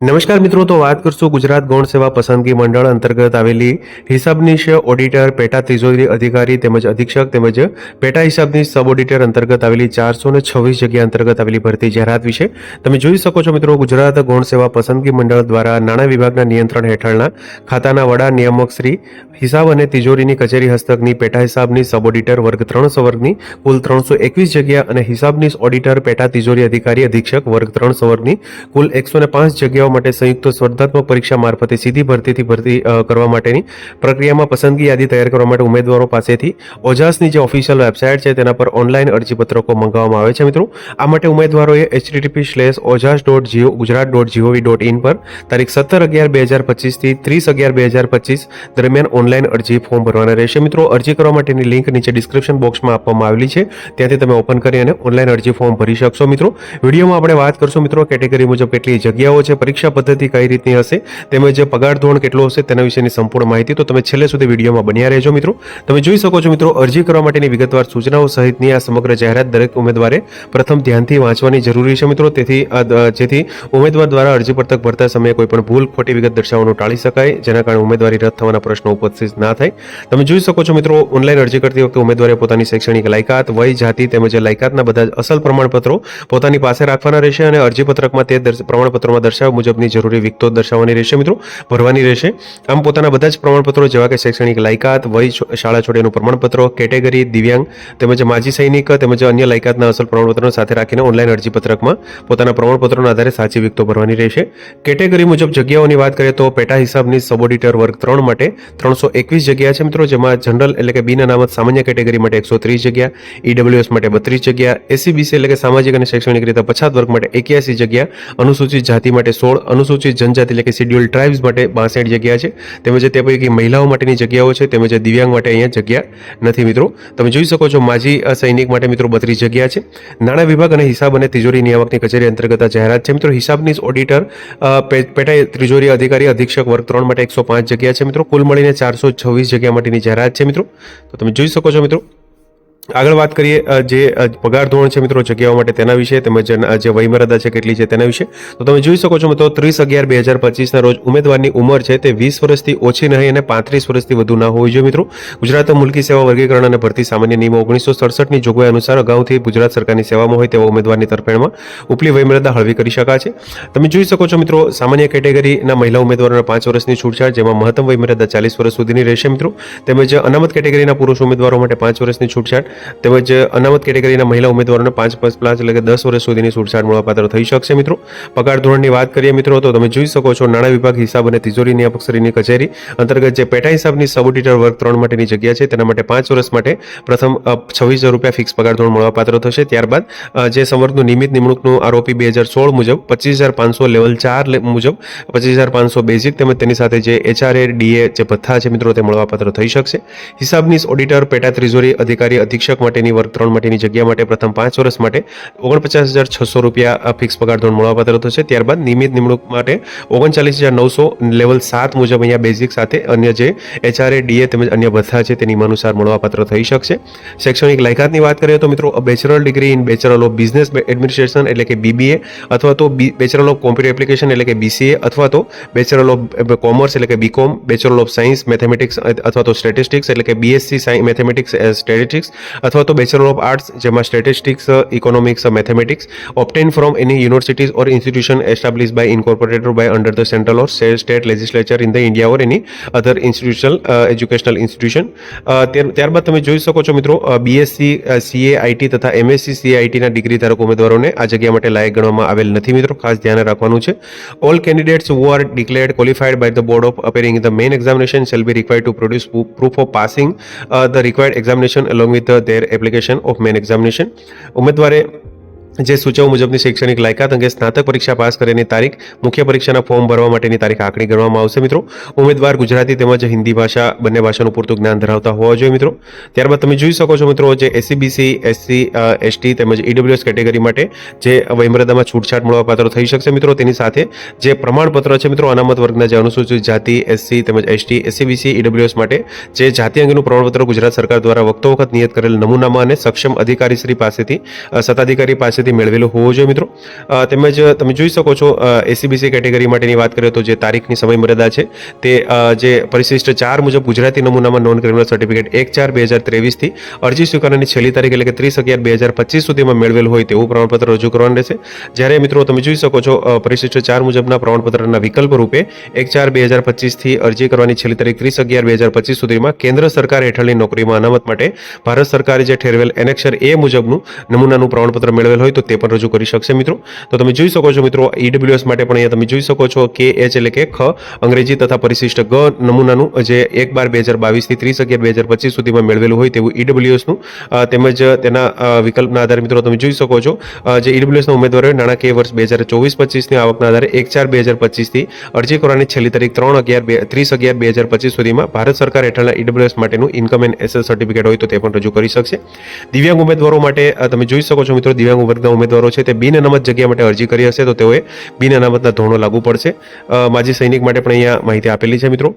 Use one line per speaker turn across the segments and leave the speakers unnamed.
નમસ્કાર મિત્રો, તો વાત કરશું ગુજરાત ગૌણ સેવા પસંદગી મંડળ અંતર્ગત આવેલી હિસાબનીશ ઓડિટર પેટા તિજોરી અધિકારી તેમજ અધિક્ષક તેમજ પેટા હિસાબની સબ ઓડિટર અંતર્ગત આવેલી ચારસો ને છવ્વીસ જગ્યા અંતર્ગત આવેલી ભરતી જાહેરાત વિશે તમે જોઈ શકો છો મિત્રો, ગુજરાત ગૌણ સેવા પસંદગી મંડળ દ્વારા નાણાં વિભાગના નિયંત્રણ હેઠળના ખાતાના વડા નિયામક શ્રી હિસાબ અને તિજોરીની કચેરી હસ્તકની પેટા હિસાબની સબ ઓડિટર વર્ગ ત્રણસો વર્ગની કુલ ત્રણસો એકવીસ જગ્યા અને હિસાબની ઓડિટર પેટા તિજોરી અધિકારી અધિક્ષક વર્ગ ત્રણસો વર્ગની કુલ એકસો ને પાંચ જગ્યાઓ માટે સંયુક્ત સ્પર્ધાત્મક પરીક્ષા મારફતે સીધી ભરતીથી ભરતી કરવા માટેની પ્રક્રિયામાં પસંદગી યાદી તૈયાર કરવા માટે ઉમેદવારો પાસેથી ઓજાસની જે ઓફિશિયલ વેબસાઇટ છે તેના પર ઓનલાઈન અરજીપત્રકો મંગાવવામાં આવે છે મિત્રો. આ માટે ઉમેદવારોએ HTTP slash Ojas dot Jio Gujarat dot gov dot in પર તારીખ સત્તર અગિયાર બે હજાર પચીસથી ત્રીસ અગિયાર બે હજાર પચીસ દરમિયાન ઓનલાઈન અરજી ફોર્મ ભરવાના રહેશે. મિત્રો, અરજી કરવા માટેની લિંક નીચે ડિસ્ક્રિપ્શન બોક્સમાં આપવામાં આવેલી છે. ત્યાંથી તમે ઓપન કરી અને ઓનલાઈન અરજી ફોર્મ ભરી શકશો મિત્રો. વિડીયોમાં આપણે વાત કરશું મિત્રો કેટેગરી મુજબ કેટલી જગ્યાઓ છે, પરીક્ષા પદ્ધતિ કઈ રીતની હશે, તેમજ પગાર ધોરણ કેટલો હશે તેના વિશેની સંપૂર્ણ માહિતી, તો તમે છેલ્લે સુધી વિડીયોમાં બન્યા રહેજો મિત્રો. તમે જોઈ શકો છો મિત્રો, અરજી કરવા માટેની વિગતવાર સૂચનાઓ સહિતની આ સમગ્ર જાહેરાત દરેક ઉમેદવારે પ્રથમ ધ્યાનથી વાંચવાની જરૂરી છે મિત્રો. તેથી જેથી ઉમેદવાર દ્વારા અરજી પત્રક ભરતા સમયે કોઈ પણ ભૂલ, ખોટી વિગત દર્શાવવાનું ટાળી શકાય, જેના કારણે ઉમેદવારી રદ થવાના પ્રશ્નો ઉપસ્થિત ના થાય. તમે જોઈ શકો છો મિત્રો, ઓનલાઈન અરજી કરતી વખતે ઉમેદવારે પોતાની શૈક્ષણિક લાયકાત, વય, જાતિ તેમજ લાયકાતના બધા અસલ પ્રમાણપત્રો પોતાની પાસે રાખવાના રહેશે અને અરજી પત્રકમાં તે પ્રમાણપત્રોમાં દર્શાવ્યા મુજબની જરૂરી વિગતો દર્શાવવાની રહેશે મિત્રો. ભરવાની રહેશે. આમ પોતાના બધા જ પ્રમાણપત્રો જેવા કે શૈક્ષણિક લાયકાત, વય શાળા છોડ્યાનું પ્રમાણપત્ર, કેટેગરી, દિવ્યાંગ તેમજ માજી સૈનિક તેમજ અન્ય લાયકાતના અસલ પ્રમાણપત્રો સાથે રાખીને ઓનલાઈન અરજીપત્રકમાં પોતાના પ્રમાણપત્રોના આધારે સાચી વિગતો ભરવાની રહેશે. કેટેગરી મુજબ જગ્યાઓની વાત કરીએ તો પેટા હિસાબની સબોડિટર વર્ગ ત્રણ માટે ત્રણસો એકવીસ જગ્યા છે મિત્રો, જેમાં જનરલ એટલે કે બિન અનામત સામાન્ય કેટેગરી માટે એકસો ત્રીસ જગ્યા, ઈડબ્લ્યુએસ માટે બત્રીસ જગ્યા એસીબીસી એટલે કે સામાજિક અને શૈક્ષણિક રીતે પછાત વર્ગ માટે એક્યાસી જગ્યા, અનુસૂચિત જાતિ માટે સોળ અનુસૂચિત જનજાતિ એટલે કે શેડ્યુલ ટ્રાઇબ્સ માટે બાસઠ જગ્યા છે. તેમજ તે પૈકી મહિલાઓ માટેની જગ્યાઓ છે. તેમજ દિવ્યાંગ માટે અહીંયા જગ્યા નથી મિત્રો. તમે જોઈ શકો છો માજી સૈનિક માટે મિત્રો બત્રીસ જગ્યા છે. નાણાં વિભાગ અને હિસાબ અને તિજોરી નિયામકની કચેરી અંતર્ગત જાહેરાત છે. મિત્રો હિસાબની ઓડિટર પેટા ત્રિજોરી અધિકારી, અધિક્ષક વર્ગ ત્રણ માટે એકસો પાંચ જગ્યા છે મિત્રો. કુલ મળીને ચારસો છવ્વીસ જગ્યા માટેની જાહેરાત છે મિત્રો. તો તમે જોઈ શકો છો મિત્રો આગળ વાત કરીએ જે પગાર ધોરણ છે મિત્રો જગ્યાઓ માટે તેના વિશે, તેમજ જે વયમર્યાદા છે કેટલી છે તેના વિશે. તો તમે જોઈ શકો છો મિત્રો, ત્રીસ અગિયાર બે હજાર પચીસના રોજ ઉમેદવારની ઉંમર છે તે વીસ વર્ષથી ઓછી નહીં અને પાંત્રીસ વર્ષથી વધુ ના હોવી જોઈએ મિત્રો. ગુજરાત મુલકી સેવા વર્ગીકરણ અને ભરતી સામાન્ય નિયમો ઓગણીસો સડસઠની જોગવાઈ અનુસાર અગાઉથી ગુજરાત સરકારની સેવામાં હોય તેવા ઉમેદવારની તરફેણમાં ઉપલી વયમર્યાદા હળવી કરી શકાશે તમે જોઈ શકો છો મિત્રો, સામાન્ય કેટેગરીના મહિલા ઉમેદવારોને પાંચ વર્ષની છૂટછાટ, જેમાં મહત્તમ વયમર્યાદા ચાલીસ વર્ષ સુધીની રહેશે મિત્રો. તેમજ અનામત કેટેગરીના પુરુષ ઉમેદવારો માટે પાંચ વર્ષની છૂટછાટ તેમજ અનામત કેટેગરીના મહિલા ઉમેદવારોને પાંચ પાંચ પાંચ એટલે કે દસ વર્ષ સુધીની છૂટછાટ મળવાપાત્ર થઈ શકશે, મિત્રો. પગાર ધોરણની વાત કરીએ, મિત્રો, તો તમે જોઈ શકો છો નાણાં વિભાગ હિસાબ અને તિજોરી નિયામકશ્રીની કચેરી. અંતર્ગત જે પેટા હિસાબની સબ ઓડિટર વર્ગ ત્રણ માટેની જગ્યા છે, તેના માટે પાંચ વર્ષ માટે પ્રથમ છવ્વીસ હજાર રૂપિયા ફિક્સ પગાર ધોરણ મળવાપાત્ર થશે. ત્યારબાદ જે સંવર્ગનું નિયમિત નિમણૂકનું આરોપી બે હજાર સોળ મુજબ પચીસ હજાર પાંચસો લેવલ ચાર મુજબ પચીસ હજાર પાંચસો બેઝિક તેમજ તેની સાથે જે એચઆરએ ડીએ જે ભથ્થા છે, મિત્રો, તે મળવાપાત્ર થઈ શકશે. હિસાબની ઓડિટર પેટા ત્રિજોરી અધિકારી અધિક્ષક માટેની વર્ગ ત્રણ માટેની જગ્યા માટે પ્રથમ પાંચ વર્ષ માટે ઓગણપચાસ હજાર છસો રૂપિયા ફિક્સ પગાર ધોરણ મળવાપાત્ર થશે ત્યારબાદ નિયમિત નિમણૂક માટે ઓગણચાલીસ હજાર નવસો લેવલ સાત મુજબ અહીંયા બેઝિક સાથે અન્ય જે એચઆરએ ડીએ તેમજ અન્ય ભથ્થા છે તે નિયમાનુસાર મળવાપાત્ર થઈ શકશે. શૈક્ષણિક લાયકાતની વાત કરીએ તો મિત્રો bachelor degree in bachelor of business administration એટલે કે બીબીએ અથવા તો બેચરલ ઓફ કોમ્પ્યુટર એપ્લિકેશન એટલે કે બીસીએ અથવા તો બેચરલ ઓફ કોમર્સ એટલે કે BCom bachelor of science mathematics અથવા તો સ્ટેટિસ્ટિક્સ એટલે કે બીએસસી મેથેમેટિક્સ સ્ટેટિસ્ટિક્સ અથવા તો બેચલર ઓફ આર્ટ્સ જેમાં statistics economics mathematics obtain from any universities or institution establish by incorporated by under the central or state legislature in the India or any other institutional educational institution ત્યારબાદ તમે જોઈ શકો છો મિત્રો BSc CA IT તથા MSc CA આઈટીના degree ધારક ઉમેદવારોને આ જગ્યા માટે લાયક ગણવામાં આવેલ નથી મિત્રો. ખાસ ધ્યાન રાખવાનું છે. All candidates who are declared qualified by the board of appearing the main examination shall be required to produce proof of passing the required examination the required uh, their application of main examination ઉમેદવારે જે સૂચવ મુજબની શૈક્ષણિક લાયકાત અંગે સ્નાતક પરીક્ષા pass કરેની તારીખ મુખ્ય પરીક્ષાના ફોર્મ ભરવા માટેની તારીખ આંકડી ગણવામાં આવશે મિત્રો. ઉમેદવાર ગુજરાતી તેમજ હિન્દી ભાષા બંને ભાષાનું પૂરતું જ્ઞાન ધરાવતા હોવા જોઈએ મિત્રો. ત્યારબાદ તમે જોઈ શકો છો મિત્રો જે એસસીબીસી એસસી એસટી તેમજ ઈડબ્લ્યુએસ કેટેગરી માટે જે વયમર્યાદામાં છૂટછાટ મળવાપાત્ર થઈ શકશે મિત્રો. તેની સાથે જે પ્રમાણપત્ર છે મિત્રો અનામત વર્ગના જે અનુસૂચિત જાતિ એસસી તેમજ એસટી એસસીબીસી ઈડબ્લ્યુએસ માટે જે જાતિ અંગેનું પ્રમાણપત્ર ગુજરાત સરકાર દ્વારા વખતો વખત નિયત કરેલ નમૂનામાં અને સક્ષમ અધિકારીશ્રી પાસેથી અ, સત્તાધિકારી પાસેથી મેળવેલું હોવું જોઈએ મિત્રો. તેમજ તમે જોઈ શકો છો એસીબીસી કેટેગરી માટેની વાત કરીએ તો જે તારીખની સમયમર્યાદા છે, તે જે પરિશિષ્ટ ચાર મુજબ ગુજરાતી નમૂનામાં નોન ક્રિમિનલ સર્ટિફિકેટ એક ચાર બે હજાર ત્રેવીસથી અરજી સ્વીકારવાની છેલ્લી તારીખ એટલે કે ત્રીસ અગિયાર બે હજાર પચીસ સુધીમાં મેળવેલ હોય તેવું પ્રમાણપત્ર રજૂ કરવાનું રહેશે. જ્યારે મિત્રો તમે જોઈ શકો છો પરિશિષ્ટ ચાર મુજબના પ્રમાણપત્રના વિકલ્પ રૂપે એક ચાર બે હજાર પચીસથી અરજી કરવાની છેલ્લી તારીખ ત્રીસ અગિયાર બે હજાર પચીસ સુધીમાં કેન્દ્ર સરકાર હેઠળની નોકરીમાં અનામત માટે ભારત સરકારે જે ઠેરવેલ એનેક્ષર એ મુજબનું નમૂનાનું પ્રમાણપત્ર મેળવેલ હોય તો તે પણ રજૂ કરી શકશે મિત્રો. તો તમે જોઈ શકો છો મિત્રો ઈડબ્લ્યુએસ માટે પણ અહીંયા તમે જોઈ શકો છો કે એચ એટલે કે ખ અંગ્રેજી તથા પરિશિષ્ટ ગ નમૂનાનું જે એક બાર બે હજાર બાવીસથી ત્રીસ અગિયાર બે હજાર પચીસ સુધીમાં મેળવેલું હોય તેવું ઈડબ્લ્યુએસનું તેમજ તેના વિકલ્પના આધારે મિત્રો તમે જોઈ શકો છો જે ઈડબ્લ્યુએસના ઉમેદવારોએ નાણાકીય વર્ષ બે હજાર ચોવીસ પચીસની આવકના આધારે એક ચાર બે હજાર પચીસથી અરજી કરવાની છેલ્લી તારીખ ત્રણ અગિયાર બે, ત્રીસ અગિયાર બે હજાર પચીસ સુધીમાં ભારત સરકાર હેઠળના ઈડબ્લ્યુએસ માટેનું ઇન્કમ એન્ડ એસએસ સર્ટિફિકેટ હોય તો તે પણ રજૂ કરી શકશે. દિવ્યાંગ ઉમેદવારો માટે તમે જોઈ શકો છો મિત્રો, દિવ્યાંગ વર્ગના ઉમેદવારો છે તે બિન અનામત જગ્યા માટે અરજી કરી હશે તો તેઓએ બિન અનામતના ધોરણો લાગુ પડશે. માજી સૈનિક માટે પણ અહીંયા માહિતી આપેલી છે મિત્રો.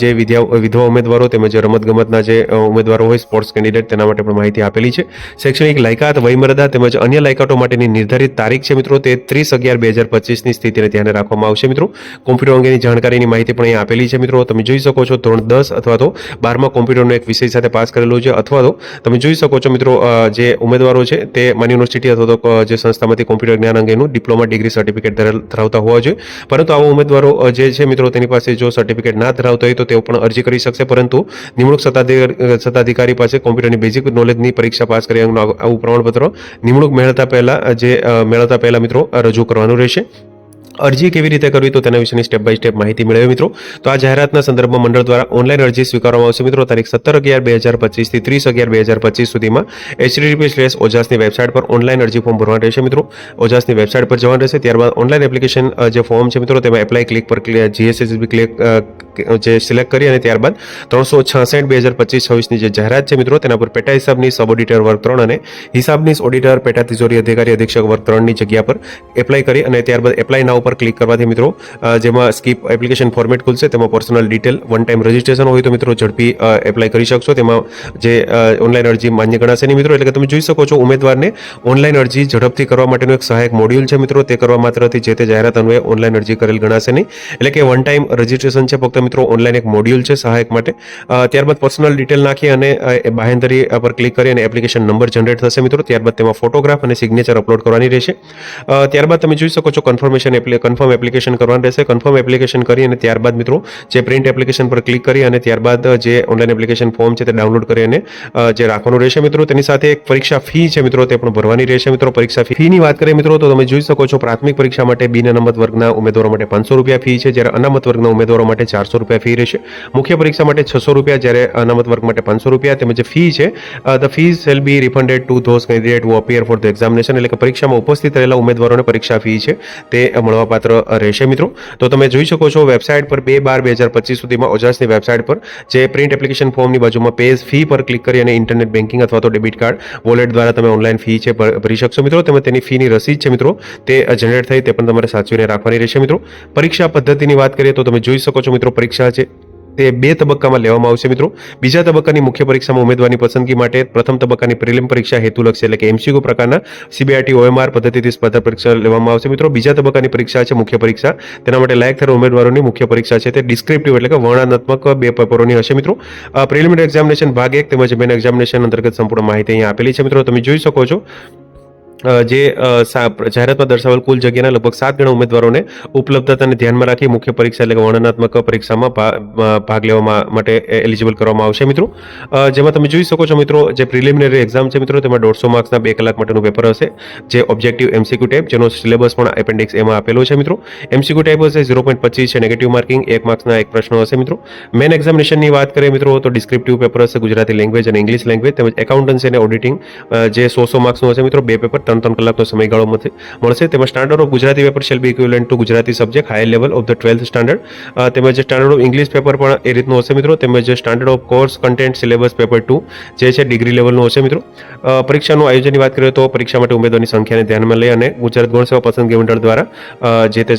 જે વિધવા ઉમેદવારો તેમજ રમતગમતના જે ઉમેદવારો હોય સ્પોર્ટ્સ કેન્ડિડેટ તેના માટે પણ માહિતી આપેલી છે. શૈક્ષણિક લાયકાત, વયમર્યાદા તેમજ અન્ય લાયકાતો માટેની નિર્ધારિત તારીખ છે મિત્રો. તે ત્રીસ અગિયાર બે હજાર પચીસની સ્થિતિને ધ્યાને રાખવામાં આવશે મિત્રો. કોમ્પ્યુટર અંગેની જાણકારીની માહિતી પણ અહીંયા આપેલી છે મિત્રો. તમે જોઈ શકો છો ધોરણ દસ અથવા તો બારમાં કોમ્પ્યુટરનો એક વિષય સાથે પાસ કરેલો છે અથવા તો તમે જોઈ શકો છો મિત્રો જે ઉમેદવારો છે તે માની યુનિવર્સિટી અથવા તો અ, જે સંસ્થામાંથી કોમ્પ્યુટર જ્ઞાન અંગેનું ડિપ્લોમા ડિગ્રી સર્ટિફિકેટ ધરાવતા હોવા જોઈએ. પરંતુ આવા ઉમેદવારો જે છે મિત્રો તેની પાસે જો સર્ટિફિકેટ ના ધરાવતા હોય તો તેઓ પણ અરજી કરી શકશે. પરંતુ નિમણૂક સત્તાધિકારી પાસે કોમ્પ્યુટરની બેઝિક નોલેજની પરીક્ષા પાસ કરી અંગનું આવું પ્રમાણપત્ર નિમણૂક મેળવતા પહેલા જે મેળવતા પહેલા મિત્રો રજૂ કરવાનું રહેશે. અરજી કેવી રીતે કરવી તો તેના વિશેની સ્ટેપ બાય સ્ટેપ માહિતી મેળવે મિત્રો. તો આ જાહેરાતના સંદર્ભમાં મંડળ દ્વારા ઓનલાઈન અરજી સ્વીકારવામાં આવશે મિત્રો. તારીખ સત્તર અગિયાર બે હજાર પચીસથી ત્રીસ અગિયાર બે હજાર પચીસ સુધીમાં એચડીપી સ્લેશ ઓજાસની વેબસાઇટ પર ઓનલાઈન અરજી ફોર્મ ભરવાનું રહેશે મિત્રો. ઓજાસની વેબસાઇટ પર જવાનું રહેશે. ત્યારબાદ ઓનલાઈન એપ્લિકેશન જે ફોર્મ છે મિત્રો, તેમાં એપ્લાય ક્લિક પર જીએસએસબી ક્લિક જે સિલેક્ટ કરી અને ત્યારબાદ ત્રણસો છાસઠ, બે હજાર પચીસ, છવ્વીસની જે જાહેરાત છે મિત્રો, તેના પર પેટા હિસાબની સબ ઓડિટર વર્ગ ત્રણ અને હિસાબની ઓડિટર પેટા તિજોરી અધિકારી, અધિક્ષક વર્ગ ત્રણની જગ્યા પર એપ્લાય કરી અને ત્યારબાદ એપ્લાય ના ઉપર ક્લિક કરવાથી મિત્રો જેમાં સ્કીપ એપ્લિકેશન ફોર્મેટ ખુલશે, તેમાં personal detail one time registration હોય તો મિત્રો ઝડપી એપ્લાય કરી શકશો. તેમાં જે ઓનલાઈન અરજી માન્ય ગણાશે નહીં મિત્રો, એટલે કે તમે જોઈ શકો છો ઉમેદવારને ઓનલાઈન અરજી ઝડપથી કરવા માટેનું એક સહાયક મોડ્યુલ છે મિત્રો. તે કરવા માત્રથી જે તે જાહેરાત અન્વયે ઓનલાઈન અરજી કરેલ ગણાશે નહીં. એટલે કે વન ટાઈમ રજિસ્ટ્રેશન છે, ફક્ત મિત્રો ઓનલાઈન એક મોડ્યુલ છે સહાયક માટે. ત્યારબાદ પર્સનલ ડિટેલ નાખી અને બાહેંધરી પર ક્લિક કરી અને એપ્લિકેશન નંબર જનરેટ થશે મિત્રો. ત્યારબાદ તેમાં ફોટોગ્રાફ અને સિગ્નેચર અપલોડ કરવાની રહેશે. ત્યારબાદ તમે જોઈ શકો છો કન્ફર્મેશન એપ્લિ કન્ફર્મ એપ્લિકેશન કરવાનું રહેશે. કન્ફર્મ એપ્લિકેશન કરી અને ત્યારબાદ મિત્રો, જે પ્રિન્ટ એપ્લિકેશન પર ક્લિક કરી અને ત્યારબાદ જે ઓનલાઈન એપ્લિકેશન ફોર્મ છે તે ડાઉનલોડ કરી અને જે રાખવાનું રહેશે મિત્રો. તેની સાથે એક પરીક્ષા ફી છે મિત્રો, તે પણ ભરવાની રહેશે મિત્રો. પરીક્ષા ફી ફીની વાત કરીએ મિત્રો, તો તમે જોઈ શકો છો પ્રાથમિક પરીક્ષા માટે બિન અનામત વર્ગના ઉમેદવારો માટે પાંચસો રૂપિયા ફી છે. જ્યારે અનામત વર્ગના ઉમેદવારો માટે ચારસો રૂપિયા ફી રહેશે. મુખ્ય પરીક્ષા માટે છસો રૂપિયા જ્યારે અનામત વર્ગ માટે પાંચસો રૂપિયા. તેમજ ફી છે the fees shall be refunded to those candidate who appear for the examination એટલે કે પરીક્ષામાં ઉપસ્થિત રહેલા ઉમેદવારોને પરીક્ષા ફી છે, તે મળવાપાત્ર રહેશે મિત્રો. તો તમે જોઈ શકો છો, વેબસાઇટ પર બે બાર બે હજાર પચીસ સુધીમાં ઓજાસની વેબસાઇટ પર જે પ્રિન્ટ એપ્લિકેશન ફોર્મની બાજુમાં પેજ ફી પર ક્લિક કરી અને ઇન્ટરનેટ બેન્કિંગ અથવા તો ડેબિટ કાર્ડ વોલેટ દ્વારા તમે ઓનલાઈન ફી છે ભરી શકશો મિત્રો. તેમજ તેની ફીની રસીદ છે મિત્રો, તે જનરેટ થઈ, તે પણ તમારે સાચવીને રાખવાની રહેશે મિત્રો. પરીક્ષા પદ્ધતિની વાત કરીએ તો તમે જોઈ શકો છો મિત્રો પરીક્ષા છે. તે બે તબક્કામાં લેવામાં આવશે મિત્રો. બીજા તબક્કાની મુખ્ય પરીક્ષામાં ઉમેદવારની પસંદગી માટે પ્રથમ તબક્કાની પ્રિલિમ પરીક્ષા હેતુલક્ષી એટલે કે એમસીક્યુ પ્રકારના સીબીઆઈટી ઓએમઆર પદ્ધતિથી સ્પર્ધા પરીક્ષા લેવામાં આવશે મિત્રો. બીજા તબક્કાની પરીક્ષા છે મુખ્ય પરીક્ષા. તેના માટે લાયક થયેલા ઉમેદવારોની મુખ્ય પરીક્ષા છે તે ડિસ્ક્રિપ્ટિવ એટલે કે વર્ણનાત્મક બે પેપરોની હશે મિત્રો. પ્રિલિમિનરી એક્ઝામિનેશન ભાગ એક તેમજ મેન એક્ઝામિનેશન અંતર્ગત સંપૂર્ણ માહિતી અહીં આપેલી છે મિત્રો. તમે જોઈ શકો છો જે જાહેરાતમાં દર્શાવેલ કુલ જગ્યાના લગભગ સાત ગણા ઉમેદવારોને ઉપલબ્ધતાને ધ્યાનમાં રાખી મુખ્ય પરીક્ષા એટલે કે વર્ણનાત્મક પરીક્ષામાં ભાગ લેવા માટે એલિજિબલ કરવામાં આવશે. મિત્રો જેમાં તમે જોઈ શકો છો મિત્રો, જે પ્રિલિમિનરી એક્ઝામ છે મિત્રો, તેમાં દોઢસો માર્ક્સના બે કલાક માટેનું પેપર હશે, જે ઓબ્જેક્ટિવ એમસીક્યુ ટાઈપ જેનો સિલેબસ પણ એપેન્ડિક્સ એમાં આપેલો છે મિત્રો. એમસીક્યુ ટાઈપ હશે ઝીરો પોઈન્ટ પચીસ છે નેગેટિવ માર્કિંગ એક માર્ક્સના એક પ્રશ્નો હશે મિત્રો. મેન એક્ઝામિનેશનની વાત કરીએ મિત્રો, તો ડિસ્ક્રિપ્ટિવ પેપર હશે ગુજરાતી લેંગ્વેજ અને ઇંગ્લિશ લેંગ્વેજ તેમજ એકાઉન્ટન્સી અને ઓડિટિંગ જે સો સો માર્ક્સનું હશે મિત્રો, બે પેપર ત્રણ ત્રણ કલાકનો સમયગાળો મળશે. તેમજ તેમાં standard of Gujarati paper shall be equivalent to Gujarati subject high level of the twelfth standard તેમજ સ્ટાન્ડર્ડ ઓફ ઇંગ્લિશ પેપર પણ એ રીતનું હશે મિત્રો. તેમજ standard of course content syllabus paper two જે છે ડિગ્રી લેવલનું હશે મિત્રો. પરીક્ષાનું આયોજનની વાત કરીએ તો પરીક્ષા માટે ઉમેદવારની સંખ્યાને ધ્યાનમાં લઈ અને ગુજરાત ગૌણ સેવા પસંદગી મંડળ દ્વારા જે તે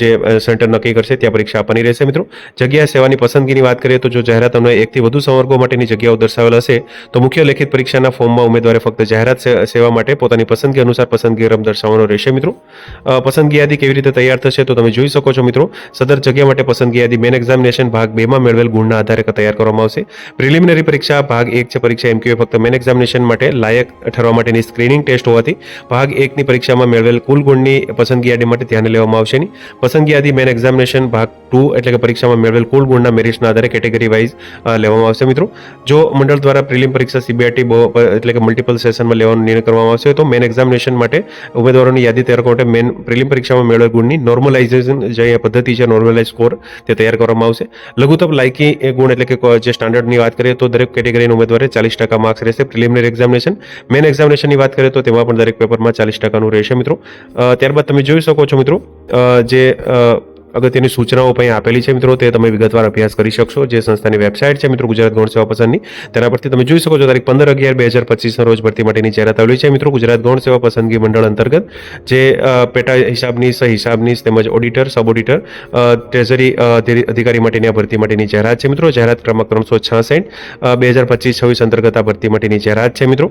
જે સેન્ટર નક્કી કરશે ત્યાં પરીક્ષા આપવાની રહેશે મિત્રો. જગ્યા સેવાની પસંદગીની વાત કરીએ તો જો જાહેરાત અન્વયે એકથી વધુ સંવર્ગો માટેની જગ્યાઓ દર્શાવેલ હશે, તો મુખ્ય લેખિત પરીક્ષાના ફોર્મમાં ઉમેદવારે ફક્ત જાહેરાત સેવા માટે પોતાની પસંદગી અનુસાર પસંદગી રમ દર્શાવવાનો રહેશે, મિત્રો. પસંદગી યાદી કેવી રીતે તૈયાર થશે તો તમે જોઈ શકો છો, મિત્રો. સદર જગ્યા માટે પસંદગી યાદી મેન એક્ઝામિનેશન ભાગ બેમાં મેળવેલ ગુણના આધારે તૈયાર કરવામાં આવશે. પ્રિલિમિનરી પરીક્ષા ભાગ એક છે પરીક્ષા એમક્યુએ ફક્ત મેન એક્ઝામિનેશન માટે લાયક ઠરવા માટેની સ્ક્રીનિંગ ટેસ્ટ હોવાથી ભાગ એકની પરીક્ષામાં મેળવેલ કુલ ગુણની પસંદગી યાદી માટે ધ્યાને લેવામાં આવશે નહીં. પસંદગી યાદી મેન એક્ઝામિનેશન ભાગ ટુ એટલે કે પરીક્ષામાં મેળવેલ કુલ ગુણના મેરિટ્સના આધારે કેટેગરી વાઇઝ લેવામાં આવશે, મિત્રો. જો મંડળ દ્વારા પ્રિલિમ પરીક્ષા સીબીઆઈટી એટલે કે મલ્ટિપલ સેશનમાં લેવાનો નિર્ણય કરવામાં આવશે તો મેન એક્ઝામિનેશન માટે ઉમેદવારોની યાદી તૈયાર કરવા માટે મેન પ્રિલિમ પરીક્ષામાં મેળવેલ ગુણની નોર્મલાઇઝેશન જે પદ્ધતિ છે નોર્મલાઇઝ સ્કોર તે તૈયાર કરવામાં આવશે. લઘુત્તમ લાયકી એ ગુણ એટલે કે જે સ્ટાન્ડર્ડની વાત કરીએ તો દરેક કેટેગરીના ઉમેદવારે ચાલીસ ટકા માર્ક્સ રહેશે. પ્રિલિમિનરી એક્ઝામિનેશન મેન એક્ઝામિનેશનની વાત કરીએ તો તેમાં પણ દરેક પેપરમાં ચાલીસ ટકાનું રહેશે મિત્રો. ત્યારબાદ તમે જોઈ શકો છો મિત્રો જે અગત્યની સૂચનાઓ પણ આપેલી છે મિત્રો, તે તમે વિગતવાર અભ્યાસ કરી શકશો. જે સંસ્થાની વેબસાઇટ છે મિત્રો, ગુજરાત ગૌણ સેવા પસંદની, તેના પરથી તમે જોઈ શકો છો તારીખ પંદર અગિયાર બે હજાર પચીસના રોજ ભરતી માટેની જાહેરાત આવેલી છે. મિત્રો, ગુજરાત ગૌણ સેવા પસંદગી મંડળ અંતર્ગત જે પેટા હિસાબની, સહ હિસાબની તેમજ ઓડિટર, સબ ઓડિટર ટ્રેઝરી અધિકારી માટેની આ ભરતી માટેની જાહેરાત છે મિત્રો. જાહેરાત ક્રમાંક ત્રણસો છાસઠ બે હજાર પચીસ છવ્વીસ અંતર્ગત આ ભરતી માટેની જાહેરાત છે મિત્રો.